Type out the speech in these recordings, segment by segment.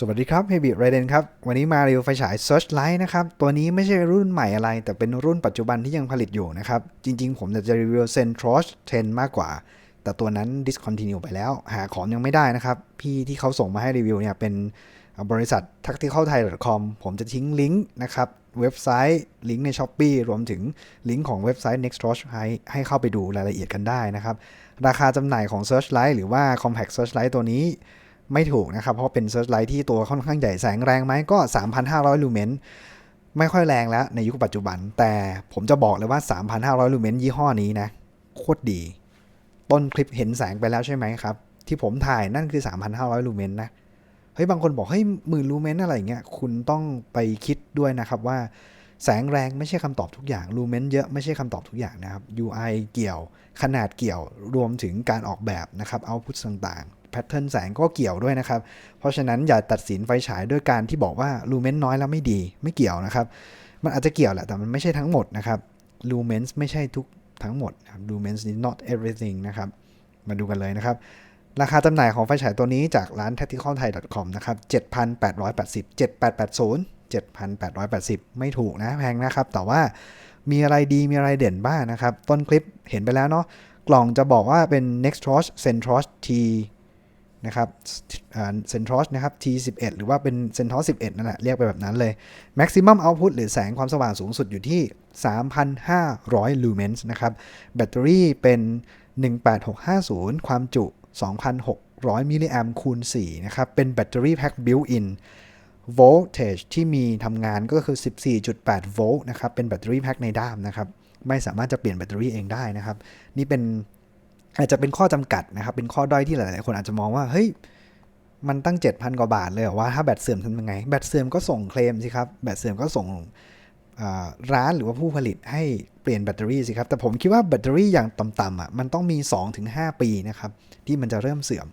สวัสดีครับเฮบิไรเดนครับ วันนี้มารีวิวไฟฉาย Searchlight นะครับ ตัวนี้ไม่ใช่รุ่นใหม่อะไร แต่เป็นรุ่นปัจจุบันที่ยังผลิตอยู่นะครับ จริงๆ ผมจะรีวิว Centros 10 มากกว่า แต่ตัวนั้น discontinue ไปแล้ว หาของยังไม่ได้นะครับ พี่ที่เขาส่งมาให้รีวิวเนี่ยเป็นบริษัท tacticalthai.com ผมจะทิ้งลิงก์นะครับ เว็บไซต์ลิงก์ใน s h อ p e e รวมถึงลิงก์ของเว็บไซต์ Nextrosh ให้ให้เข้าไปดูรายละเอียดกันได้นะครับ ราคาจำหน่ายของ Searchlight หรือว่า Compact Searchlight ตัวนี้ ไม่ถูกนะครับ เพราะเป็นเซิร์ชไลท์ที่ตัวค่อนข้างใหญ่แสงแรงไหมก็ 3,500 ลูเมนไม่ค่อยแรงแล้วในยุคปัจจุบัน แต่ผมจะบอกเลยว่า 3,500 ลูเมนยี่ห้อนี้นะ โคตรดี ต้นคลิปเห็นแสงไปแล้วใช่ไหมครับ ที่ผมถ่ายนั่นคือ 3,500 ลูเมนนะเฮ้ยบางคนบอกเฮ้ยหมื่นลูเมนอะไรเงี้ยคุณต้องไปคิดด้วยนะครับว่าแสงแรงไม่ใช่คำตอบทุกอย่างลูเมนเยอะไม่ใช่คำตอบทุกอย่างนะครับ UI เกี่ยวขนาดเกี่ยวรวมถึงการออกแบบนะครับเอาพุทต่าง พทเทิร์นแสงก็เกี่ยวด้วยนะครับ เพราะฉะนั้นอย่าตัดสินไฟฉายด้วยการที่บอกว่าลูเมนน้อยแล้วไม่ดีไม่เกี่ยวนะครับ มันอาจจะเกี่ยวแหละแต่มันไม่ใช่ทั้งหมดนะครับลูเมนส์ไม่ใช่ทุกทั้งหมดครับลูเมนส์ is not everything นะครับ มาดูกันเลยนะครับ ราคาจำหน่ายของไฟฉายตัวนี้จากร้าน tacticalthai.com นะครับ7,880 7880 7,880 ไม่ถูกนะแพงนะครับ แต่ว่ามีอะไรดีมีอะไรเด่นบ้างนะครับ ต้นคลิปเห็นไปแล้วเนาะกล่องจะบอกว่าเป็น Nextrosh centros T นะครับเซนทรอสนะครับ T11 หรือว่าเป็นเซนทรอส11 นั่นแหละ เรียกไปแบบนั้นเลย Maximum Output หรือแสงความสว่างสูงสุดอยู่ที่ 3,500 lumens นะครับ แบตเตอรี่เป็น 18650 ความจุ 2,600 มิลลิแอมคูณ 4 นะครับ เป็นแบตเตอรี่แพ็ค built-in voltage ที่มีทำงานก็คือ 14.8 โวลต์นะครับ เป็นแบตเตอรี่แพ็คในด้ามนะครับ ไม่สามารถจะเปลี่ยนแบตเตอรี่เองได้นะครับ นี่เป็น อาจจะเป็นข้อจำกัดนะครับ เป็นข้อด้อยที่หลาย ๆ คนอาจจะมองว่า เฮ้ย มันตั้ง 7,000 กว่าบาทเลยเหรอว่าถ้าแบตเสื่อมทำยังไง แบตเสื่อมก็ส่งเคลมสิครับ แบตเสื่อมก็ส่งร้านหรือว่าผู้ผลิตให้เปลี่ยนแบตเตอรี่สิครับ แต่ผมคิดว่าแบตเตอรี่อย่างต่ำๆอะ มันต้องมี 2-5 ปีนะครับ ที่มันจะเริ่มเสื่อม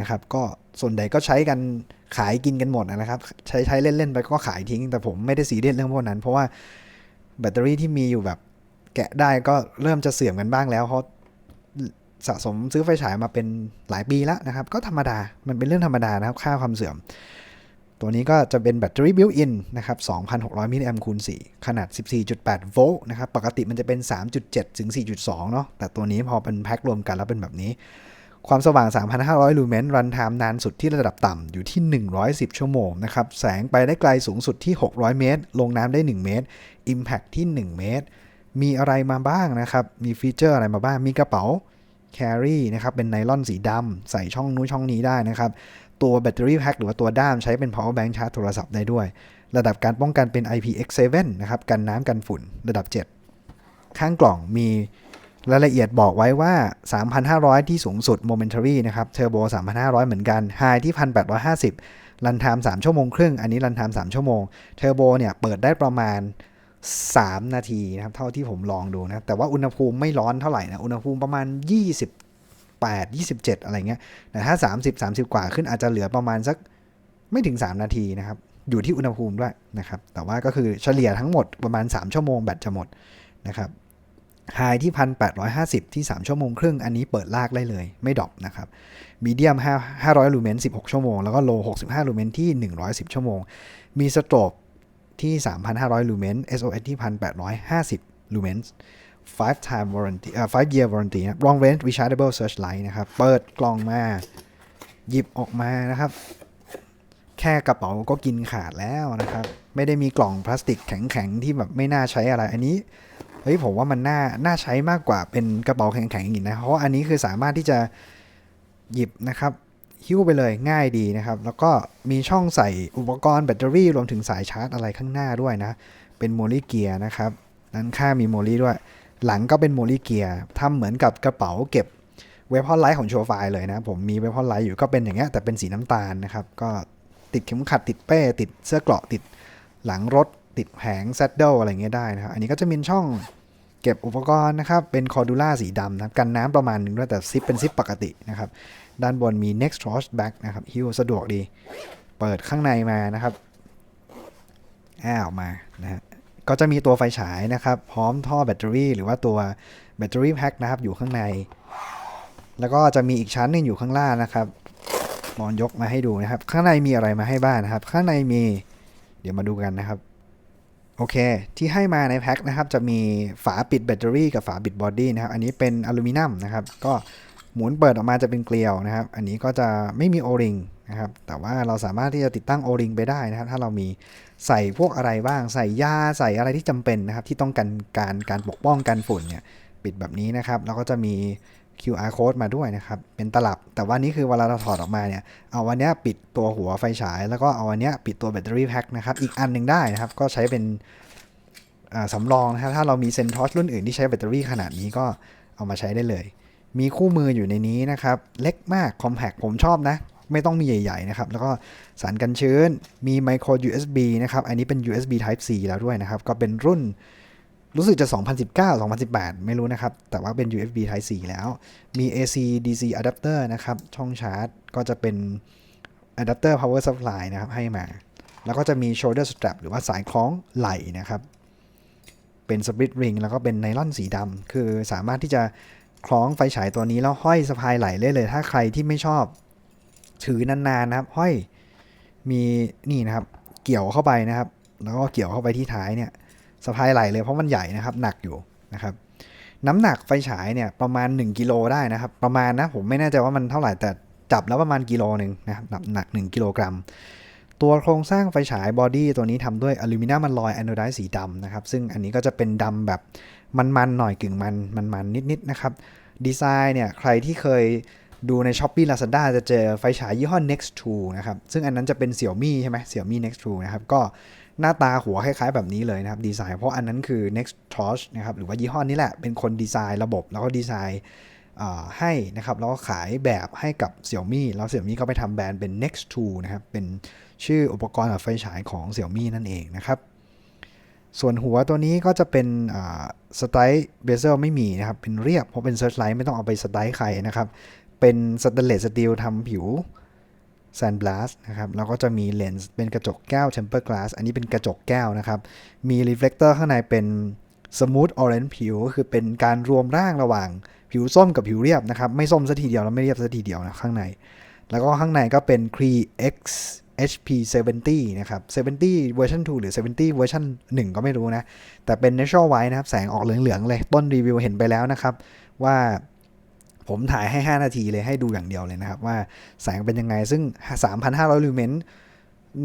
นะครับ ก็ส่วนใหญ่ก็ใช้กันขายกินกันหมดนะครับ ใช้ใช้เล่น ๆ ไปก็ขายทิ้ง แต่ผมไม่ได้สีเรียสเรื่องพวกนั้น เพราะว่าแบตเตอรี่ที่มีอยู่แบบแกะได้ก็เริ่มจะเสื่อมกันบ้างแล้วเพราะ สะสมซื้อไฟฉายมาเป็นหลายปีแล้วนะครับ ก็ธรรมดา มันเป็นเรื่องธรรมดานะครับ ค่าความเสื่อม ตัวนี้ก็จะเป็นแบตเตอรี่บิวอินนะครับ 2,600 มิลลิแอมคูณ4ขนาด 14.8 โวลต์นะครับ ปกติมันจะเป็น 3.7 ถึง 4.2 เนาะ แต่ตัวนี้พอเป็นแพ็ครวมกันแล้วเป็นแบบนี้ ความสว่าง 3,500 ลูเมน รันไทม์นานสุดที่ระดับต่ำอยู่ที่ 110 ชั่วโมงนะครับ แสงไปได้ไกลสูงสุดที่ 600 เมตร ลงน้ำได้ 1 เมตร Impact ที่ 1 เมตร มีอะไรมาบ้างนะครับ มีฟีเจอร์อะไรมาบ้าง มีกระเป๋า carry นะครับเป็นไนลอนสีดำใส่ช่องนู้นช่องนี้ได้นะครับ ตัวแบตเตอรี่แพ็คหรือว่าตัวด้ามใช้เป็น power bank ชาร์จโทรศัพท์ได้ด้วย ระดับการป้องกันเป็น IPX7 นะครับกันน้ำกันฝุ่นระดับ 7 ข้างกล่องมีรายละเอียดบอกไว้ว่า 3,500 ที่สูงสุด momentary นะครับเทอร์โบ 3,500 เหมือนกัน high ที่ 1,850 รันไทม์3ชั่วโมงครึ่ง อันนี้รันไทม์3ชั่วโมง เทอร์โบเนี่ยเปิดได้ประมาณ 3 นาทีนะครับ เท่าที่ผมลองดูนะแต่ว่าอุณหภูมิไม่ร้อนเท่าไหร่นะอุณหภูมิประมาณ 28 27 อะไรเงี้ยแต่ถ้า 30 30 กว่าขึ้นอาจจะเหลือประมาณสักไม่ถึง 3 นาทีนะครับอยู่ที่อุณหภูมิด้วยนะครับ แต่ว่าก็คือเฉลี่ยทั้งหมดประมาณ 3 ชั่วโมงแบตจะหมดนะครับไฮที่ 1,850 ที่ 3 ชั่วโมงครึ่ง อันนี้เปิดลากได้เลย ไม่ดรอปนะครับมีเดียม500 ลูเมน 16 ชั่วโมง แล้วก็โล 65 ลูเมนที่ 110 ชั่วโมง มีสโตรบ ที่ 3,500ลูเมน SOS ที่ 1,850ลูเมน5 time warranty เอ่อ5 year warranty นะ long range rechargeable searchlight นะครับ เปิดกล่องมา หยิบออกมานะครับ แค่กระเป๋าก็กินขาดแล้วนะครับ ไม่ได้มีกล่องพลาสติกแข็งๆ ที่แบบไม่น่าใช้อะไร อันนี้ เฮ้ยผมว่ามันน่า น่าใช้มากกว่าเป็นกระเป๋าแข็งๆอย่างนี้นะ เพราะอันนี้คือสามารถที่จะหยิบนะครับ หิ้วไปเลยง่ายดีนะครับ แล้วก็มีช่องใส่อุปกรณ์แบตเตอรี่รวมถึงสายชาร์จอะไรข้างหน้าด้วยนะ เป็นโมลีเกียร์นะครับด้านข้างมีโมลีด้วย หลังก็เป็นโมลีเกียร์ทำเหมือนกับกระเป๋าเก็บเวพอนไลท์ของโชว์ไฟเลยนะ ผมมีเวพอนไลท์อยู่ก็เป็นอย่างเงี้ยแต่เป็นสีน้ำตาลนะครับ ก็ติดเข็มขัดติดเป้ ติดเสื้อเกราะติดหลังรถ ติดแผงแซดเดิลอะไรเงี้ยได้นะครับ อันนี้ก็จะมีช่องเก็บอุปกรณ์นะครับ เป็นคอร์ดูล่าสีดำนะกันน้ำประมาณนึงด้วยแต่ซิปเป็นซิปปกตินะครับ ด้านบนมี next trosh back นะครับฮิวสะดวกดี เปิดข้างในมานะครับ อ้าออกมานะฮะก็จะมีตัวไฟฉายนะครับ พร้อมท่อแบตเตอรี่ หรือว่าตัวแบตเตอรี่แพ็คนะครับ อยู่ข้างใน แล้วก็จะมีอีกชั้นหนึงอยู่ข้างล่างนะครับมอนยกมาให้ดูนะครับ ข้างในมีอะไรมาให้บ้างนะครับ ข้างในมี เดี๋ยวมาดูกันนะครับ โอเค ที่ให้มาในแพ็คนะครับ จะมีฝาปิดแบตเตอรี่กับฝาปิดบอดี้นะครับ อันนี้เป็นอลูมิเนียมนะครับ ก็ หมุนเปิดออกมาจะเป็นเกลียวนะครับ อันนี้ก็จะไม่มีโอริงนะครับ แต่ว่าเราสามารถที่จะติดตั้งโอริงไปได้นะครับ ถ้าเรามีใส่พวกอะไรบ้าง ใส่ยาใส่อะไรที่จำเป็นนะครับ ที่ต้องการการการปกป้องกันฝุ่นเนี่ย ปิดแบบนี้นะครับ แล้วก็จะมี QR code มาด้วยนะครับ เป็นตลับ แต่ว่านี้คือเวลาเราถอดออกมาเนี่ย เอาวันนี้ปิดตัวหัวไฟฉาย แล้วก็เอาวันนี้ปิดตัวแบตเตอรี่แพ็คนะครับ อีกอันหนึ่งได้นะครับ ก็ใช้เป็นสำรองนะครับ ถ้าเรามีเซนทอสรุ่นอื่นที่ใช้แบตเตอรี่ขนาดนี้ก็เอามาใช้ได้เลย มีคู่มืออยู่ในนี้นะครับ เล็กมาก คอมแพคผมชอบนะ ไม่ต้องมีใหญ่ๆนะครับ แล้วก็สารกันชื้น มีไมโคร USB นะครับ อันนี้เป็น USB Type C แล้วด้วยนะครับ ก็เป็นรุ่นรู้สึกจะ 2019 2018 ไม่รู้นะครับ แต่ว่าเป็น USB Type C แล้ว มี AC DC adapter นะครับ ช่องชาร์จก็จะเป็น adapter power supply นะครับ ให้มา แล้วก็จะมี shoulder strap หรือว่าสายคล้องไหล่นะครับ เป็น split ring แล้วก็เป็นไนลอนสีดำ คือสามารถที่จะ คล้องไฟฉายตัวนี้แล้วห้อยสะพายไหล่เลยเลย ถ้าใครที่ไม่ชอบ ถือนานๆนะครับ ห้อยมีนี่นะครับ เกี่ยวเข้าไปนะครับ แล้วก็เกี่ยวเข้าไปที่ท้ายเนี่ยสะพายไหลเลยเพราะมันใหญ่นะครับ หนักอยู่นะครับ น้ำหนักไฟฉายเนี่ยประมาณ 1กิโลได้นะครับ ประมาณนะผมไม่แน่ใจว่ามันเท่าไหร่แต่จับแล้วประมาณกิโลหนึ่งนะครับหนักหนัก1กิโลกรัม ตัวโครงสร้างไฟฉายบอดี้ตัวนี้ทำด้วยอลูมิเนียมมันลอยอนโดไดสีดำนะครับ ซึ่งอันนี้ก็จะเป็นดำแบบมันๆหน่อยกึ่งมันมันๆนิดๆนะครับ ดีไซน์เนี่ยใครที่เคยดูใน s h อ p e e Lazada จะเจอไฟฉายยี่ห้อ Next 2นะครับ ซึ่งอันนั้นจะเป็น Xiaomi ใช่ไหม Xiaomi Next 2นะครับ ก็หน้าตาหัวคล้ายๆแบบนี้เลยนะครับ ดีไซน์ เพราะอันนั้นคือ Next Torch นะครับ หรือว่ายี่ห้อนี้แหละ เป็นคนดีไซน์ระบบ แล้วก็ดีไซน์ให้นะครับ แล้วก็ขายแบบให้กับ Xiaomi แล้ว Xiaomi ก็ไปทำแบรนด์เป็น Next 2นะครับ เป็น ชื่ออุปกรณ์แบบไฟฉายของ Xiaomi นั่นเองนะครับ ส่วนหัวตัวนี้ก็จะเป็นสไตล์เบเซลไม่มีนะครับ เป็นเรียบเพราะเป็นเซิร์ชไลท์ไม่ต้องเอาไปสไตล์ใครนะครับ เป็นสแตนเลสสตีลทำผิวแซนบลัสนะครับ แล้วก็จะมีเลนส์เป็นกระจกแก้ว temper glass อันนี้เป็นกระจกแก้วนะครับ มีรีเฟล e เตอร์ข้างในเป็น smooth orange ผิวก็คือเป็นการรวมร่างระหว่างผิวส้มกับผิวเรียบนะครับ ไม่ส้มสัทีเดียวแล้วไม่เรียบสัทีเดียวนะข้างใน แล้วก็ข้างในก็เป็น Cree X HP 70 นะครับ 70 เวอร์ชัน2 หรือ 70 เวอร์ชัน1 ก็ไม่รู้นะ แต่เป็น natural white นะครับ แสงออกเหลือง ๆ เลย ต้นรีวิวเห็นไปแล้วนะครับ ว่าผมถ่ายให้ 5 นาทีเลยให้ดูอย่างเดียวเลยนะครับ ว่าแสงเป็นยังไง ซึ่ง 3,500 ลูเมน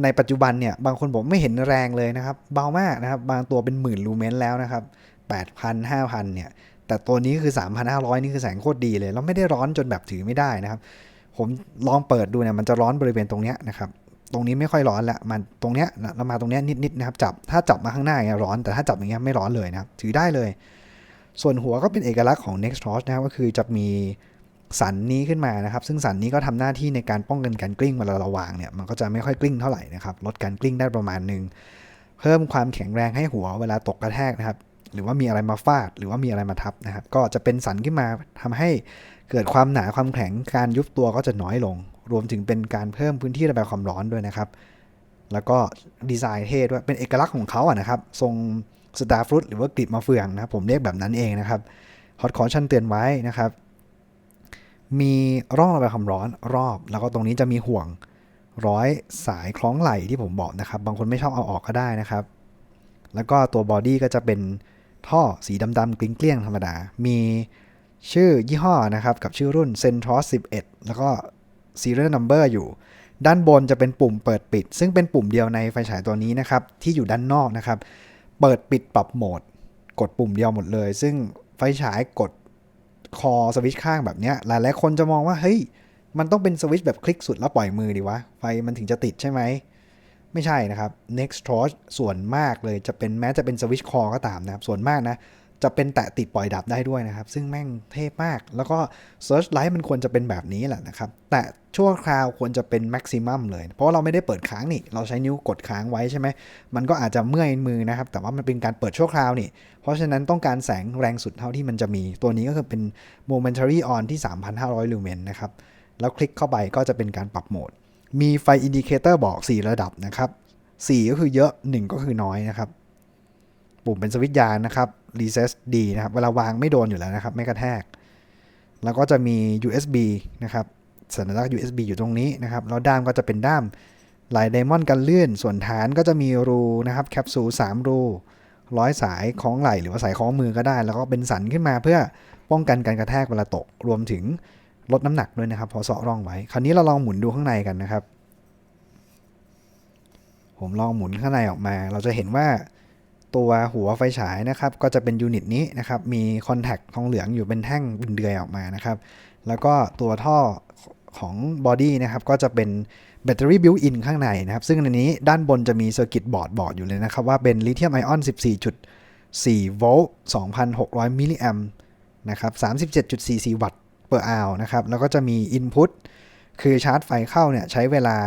ในปัจจุบันเนี่ย บางคนบอกไม่เห็นแรงเลยนะครับ เบามากนะครับ บางตัวเป็นหมื่นลูเมนแล้วนะครับ 8,000 5,000 เนี่ย แต่ตัวนี้คือ 3,500 นี่คือแสงโคตรดีเลย แล้วไม่ได้ร้อนจนแบบถือไม่ได้นะครับ ผมลองเปิดดูเนี่ย มันจะร้อนบริเวณตรงเนี้ยนะครับ ตรงนี้ไม่ค่อยร้อนละมันตรงเนี้ยแล้วมาตรงเนี้ยนิดๆนะครับจับถ้าจับมาข้างหน้าเนี่ยร้อนแต่ถ้าจับอย่างเงี้ยไม่ร้อนเลยนะครับถือได้เลย ส่วนหัวก็เป็นเอกลักษณ์ของ Next Torch นะครับก็คือจะมีสันนี้ขึ้นมานะครับ ซึ่งสันนี้ก็ทำหน้าที่ในการป้องกันการกลิ้งเวลาเราวางเนี่ยมันก็จะไม่ค่อยกลิ้งเท่าไหร่นะครับลดการกลิ้งได้ประมาณหนึ่งเพิ่มความแข็งแรงให้หัวเวลาตกกระแทกนะครับ หรือว่ามีอะไรมาฟาด หรือว่ามีอะไรมาทับนะครับ ก็จะเป็นสันขึ้นมาทำให้เกิดความหนาความแข็งการยุบตัวก็จะน้อยลง รวมถึงเป็นการเพิ่มพื้นที่ระบายความร้อนด้วยนะครับ แล้วก็ดีไซน์เท่ด้วยเป็นเอกลักษณ์ของเขาอะนะครับ ทรงสตาร์ฟรุตหรือว่ากลีบมะเฟืองนะผมเรียกแบบนั้นเองนะครับฮอตคอชั่นเตือนไว้นะครับ มีร่องระบายความร้อนรอบ แล้วก็ตรงนี้จะมีห่วงร้อยสายคล้องไหล่ที่ผมบอกนะครับ บางคนไม่ชอบเอาออกก็ได้นะครับ แล้วก็ตัวบอดี้ก็จะเป็นท่อสีดำๆกลิ้งเกลี้ยงธรรมดา มีชื่อยี่ห้อนะครับ กับชื่อรุ่น Centros 11 แล้วก็ serial number อยู่ ด้านบนจะเป็นปุ่มเปิดปิด ซึ่งเป็นปุ่มเดียวในไฟฉายตัวนี้นะครับที่อยู่ด้านนอกนะครับ เปิดปิดปรับโหมด กดปุ่มเดียวหมดเลย ซึ่งไฟฉายกดคอสวิตช์ข้างแบบเนี้ยหลายคนจะมองว่าเฮ้ยมันต้องเป็นสวิตช์แบบคลิกสุดแล้วปล่อยมือดีวะ ไฟมันถึงจะติดใช่ไหม ไม่ใช่นะครับ Next Torch ส่วนมากเลยจะเป็นแม้จะเป็นสวิตช์คอก็ตามนะครับ ส่วนมากนะ จะเป็นแตะติดปล่อยดับได้ด้วยนะครับ ซึ่งแม่งเทพมาก แล้วก็ Search Light มันควรจะเป็นแบบนี้แหละนะครับ แต่ชั่วคราวควรจะเป็น Maximum เลย เพราะเราไม่ได้เปิดค้างนี่ เราใช้นิ้วกดค้างไว้ใช่ไหม มันก็อาจจะเมื่อยมือนะครับ แต่ว่ามันเป็นการเปิดชั่วคราวนี่ เพราะฉะนั้นต้องการแสงแรงสุดเท่าที่มันจะมี ตัวนี้ก็คือเป็น Momentary On ที่ 3,500 ลูเมนนะครับ แล้วคลิกเข้าไปก็จะเป็นการปรับโหมด มีไฟอินดิเคเตอร์บอก 4 ระดับนะครับ 4 ก็คือเยอะ 1 ก็คือน้อยนะครับ ปุ่มเป็นสวิตช์ยานนะครับ Recess D นะครับเวลาวางไม่โดนอยู่แล้วนะครับ ไม่กระแทก แล้วก็จะมี USB นะครับสัญลักษณ์ USB อยู่ตรงนี้นะครับแล้วด้ามก็จะเป็นด้ามลายไดมอนด์กันเลื่อนส่วนฐานก็จะมีรูนะครับแคปซูล3รูร้อยสายคล้องไหล่หรือว่าสายคล้องมือก็ได้ แล้วก็เป็นสันขึ้นมาเพื่อป้องกันการกระแทกเวลาตก รวมถึงลดน้ำหนักด้วยนะครับ พอเสาะร่องไว้ คราวนี้เราลองหมุนดูข้างในกันนะครับ ผมลองหมุนข้างในออกมา เราจะเห็นว่า ตัวหัวไฟฉายนะครับก็จะเป็นยูนิตนี้นะครับมีคอนแทคทองเหลืองอยู่เป็นแท่งเดือยออกมานะครับแล้วก็ตัวท่อของบอดี้นะครับก็จะเป็นแบตเตอรี่บิวอินข้างในนะครับ ซึ่งในนี้ด้านบนจะมีเซอร์กิตบอร์ดบอกอยู่เลยนะครับ ว่าเป็นลิเธียมไอออน 14.4 โวลต์ 2,600 มิลลิแอมป์นะครับ 37.44 วัตต์เปอร์อาวนะครับ แล้วก็จะมี Input คือชาร์จไฟเข้าเนี่ยใช้เวลา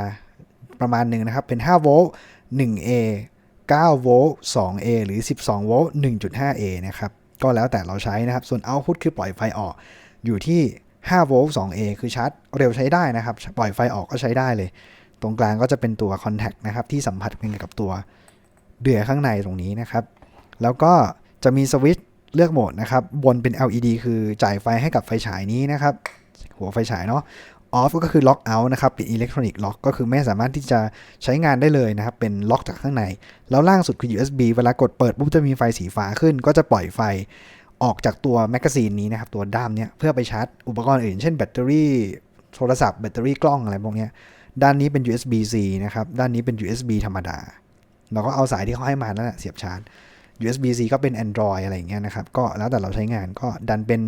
ประมาณหนึ่งนะครับ เป็น 5 โวลต์ 1A 9โวลต์ 2A หรือ 12โวลต์ 1.5A นะครับ ก็แล้วแต่เราใช้นะครับ ส่วน Output คือปล่อยไฟออก อยู่ที่5โวลต์ 2A คือชาร์จเร็วใช้ได้นะครับ ปล่อยไฟออกก็ใช้ได้เลย ตรงกลางก็จะเป็นตัว Contact นะครับ ที่สัมผัสกันกับตัวเดือยข้างในตรงนี้นะครับ แล้วก็จะมีสวิตช์เลือกโหมดนะครับ บนเป็น LED คือจ่ายไฟให้กับไฟฉายนี้นะครับ หัวไฟฉายเนาะ ออฟก็คือล็อกเอาท์นะครับเป็นอิเล็กทรอนิกส์ล็อกก็คือไม่สามารถที่จะใช้งานได้เลยนะครับ เป็นล็อกจากข้างใน แล้วล่างสุดคือ USB เวลากดเปิดปุ๊บจะมีไฟสีฟ้าขึ้น ก็จะปล่อยไฟออกจากตัวแมกกาซีนนี้นะครับ ตัวด้ามเนี้ยเพื่อไปชาร์จอุปกรณ์อื่น เช่นแบตเตอรี่โทรศัพท์แบตเตอรี่กล้องอะไรพวกเนี้ยด้านนี้เป็น USB-C นะครับ ด้านนี้เป็น USB ธรรมดา เราก็เอาสายที่เขาให้มานั่นแหละเสียบชาร์จ USB-C ก็เป็น Android อะไรอย่างเงี้ยนะครับ ก็แล้วแต่เราใช้งานก็ดันเป็น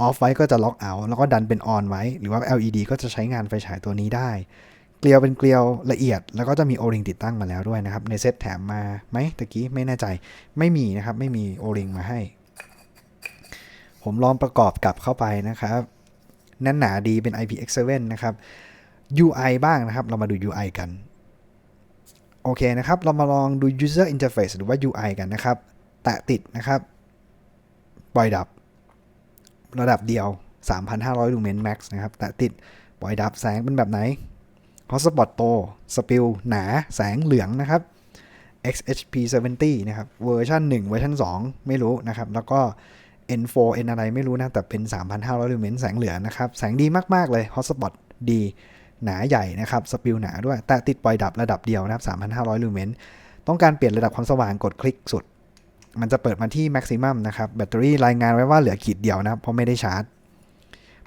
ออฟไว้ก็จะล็อกเอาท์แล้วก็ดันเป็นออนไว้ หรือว่า LED ก็จะใช้งานไฟฉายตัวนี้ได้ เกลียวเป็นเกลียวละเอียด แล้วก็จะมีโอริงติดตั้งมาแล้วด้วยนะครับ ในเซตแถมมาไหมตะกี้ไม่แน่ใจ ไม่มีนะครับ ไม่มีโอริงมาให้ ผมลองประกอบกลับเข้าไปนะครับแน่นหนาดีเป็น IPX7 นะครับ UI บ้างนะครับ เรามาดู UI กัน โอเคนะครับ เรามาลองดู user interface หรือว่า UI กันนะครับ แตะติดนะครับ ปล่อยดับ ระดับเดียว 3,500 ลูเมน max นะครับ แต่ติดปล่อยดับแสงเป็นแบบไหน hotspot โตสปิลหนาแสงเหลืองนะครับ XHP 70นะครับ เวอร์ชัน1 เวอร์ชัน2 ไม่รู้นะครับ แล้วก็ N4 N อะไรไม่รู้นะ แต่เป็น 3,500 ลูเมนแสงเหลืองนะครับ แสงดีมากๆเลย hotspot ดีหนาใหญ่นะครับ สปิลหนาด้วย แต่ติดปล่อยดับระดับเดียวนะครับ 3,500 ลูเมนต้องการเปลี่ยนระดับความสว่างกดคลิกสุด มันจะเปิดมาที่ maximum นะครับ แบตเตอรี่รายงานไว้ว่าเหลือขีดเดียวนะเพราะไม่ได้ชาร์จ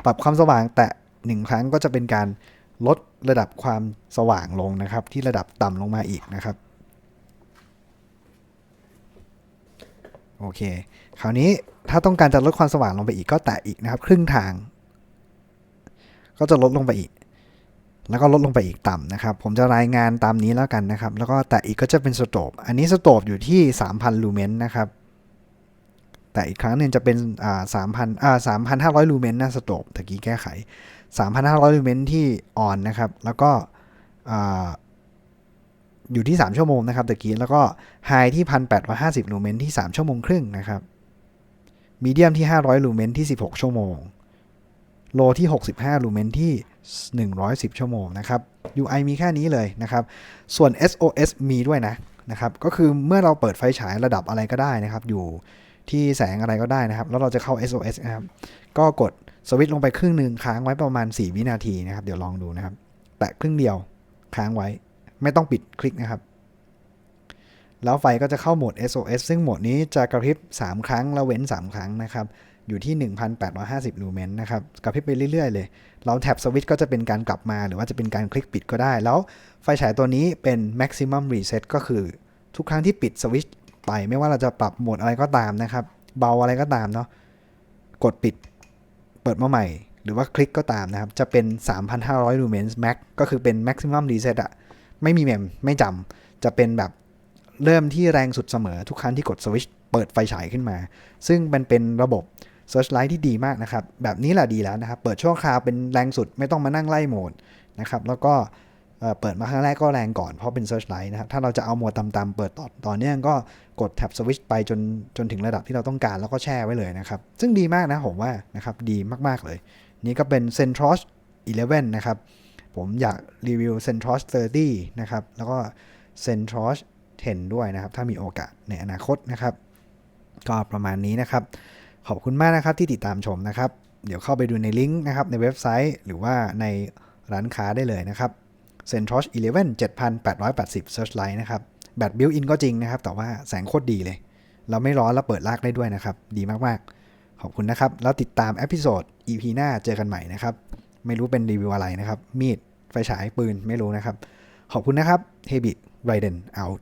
ปรับความสว่างแตะหนึ่งครั้งก็จะเป็นการลดระดับความสว่างลงนะครับ ที่ระดับต่ำลงมาอีกนะครับ โอเค คราวนี้ถ้าต้องการจะลดความสว่างลงไปอีกก็แตะอีกนะครับ ครึ่งทาง ก็จะลดลงไปอีก แล้วก็ลดลงไปอีกต่ำนะครับ ผมจะรายงานตามนี้แล้วกันนะครับ แล้วก็แตะอีกก็จะเป็นสโตบอันนี้สโตบอยู่ที่ 3,000 ลูเมนนะครับ แต่อีกครั้งหนึ่งจะเป็นอ่าสามพันอ่าสามพันห้าร้อยลูเมนนะสโตบตะกี้แก้ไขสามพันห้าร้อยลูเมนที่อ่อนนะครับ แล้วก็อ่าอยู่ที่ 3 ชั่วโมงนะครับตะกี้ แล้วก็ไฮที่ 1850 ลูเมนที่ 3 ชั่วโมงครึ่งนะครับมีเดียมที่ 500 ลูเมนที่ 16 ชั่วโมง โลที่ 65 ลูเมนที่ 110 ชั่วโมงนะครับ UI มีแค่นี้เลยนะครับ ส่วน SOS มีด้วยนะนะครับ ก็คือเมื่อเราเปิดไฟฉายระดับอะไรก็ได้นะครับ อยู่ที่แสงอะไรก็ได้นะครับ แล้วเราจะเข้า SOS นะครับ ก็กดสวิตช์ลงไปครึ่งหนึ่งค้างไว้ประมาณ 4 วินาทีนะครับ เดี๋ยวลองดูนะครับ แตะครึ่งเดียวค้างไว้ ไม่ต้องปิดคลิกนะครับ แล้วไฟก็จะเข้าโหมด SOS ซึ่งโหมดนี้จะกระพริบ 3 ครั้งแล้วเว้น 3 ครั้งนะครับ อยู่ที่ 1,850 ลูเมนนะครับ กระพริบไปเรื่อย ๆ เลย เราแท็บสวิตช์ก็จะเป็นการกลับมาหรือว่าจะเป็นการคลิกปิดก็ได้ แล้วไฟฉายตัวนี้เป็น maximum reset ก็คือทุกครั้งที่ปิดสวิตช์ไปไม่ว่าเราจะปรับโหมดอะไรก็ตามนะครับ เบาอะไรก็ตามเนาะกดปิดเปิดมาใหม่ หรือว่าคลิกก็ตามนะครับ จะเป็น 3,500ลูเมน max ก็คือเป็น maximum reset อะไม่มีเมมไม่จำจะเป็นแบบเริ่มที่แรงสุดเสมอทุกครั้งที่กดสวิตช์เปิดไฟฉายขึ้นมา ซึ่งมันเป็นระบบ Searchlight ที่ดีมากนะครับ แบบนี้แหละดีแล้วนะครับ เปิดชั่วคราวเป็นแรงสุดไม่ต้องมานั่งไล่โหมดนะครับแล้วก็เปิดมาครั้งแรกก็แรงก่อนเพราะเป็น Searchlight นะครับ ถ้าเราจะเอาโหมดต่ำๆเปิดต่อต่อเนื่องก็กดแท็บสวิตช์ไปจนจนถึงระดับที่เราต้องการแล้วก็แช่ไว้เลยนะครับ ซึ่งดีมากนะผมว่านะครับ ดีมากๆเลย นี่ก็เป็น Centros 11 นะครับ ผมอยากรีวิว Centros 30 นะครับ แล้วก็ Centros 10 ด้วยนะครับ ถ้ามีโอกาสในอนาคตนะครับ ก็ประมาณนี้นะครับ ขอบคุณมากนะครับที่ติดตามชมนะครับ เดี๋ยวเข้าไปดูในลิงก์นะครับในเว็บไซต์ หรือว่าในร้านค้าได้เลยนะครับ Centros 11 7,880 Searchlight นะครับแบตบิลอินก็จริงนะครับ แต่ว่าแสงโคตรดีเลย เราไม่ร้อนแล้วเปิดลากได้ด้วยนะครับ ดีมากๆ ขอบคุณนะครับ แล้วติดตามเอพิโซด EP หน้าเจอกันใหม่นะครับ ไม่รู้เป็นรีวิวอะไรนะครับ มีด ไฟฉายปืนไม่รู้นะครับ ขอบคุณนะครับ h e b i t Raiden out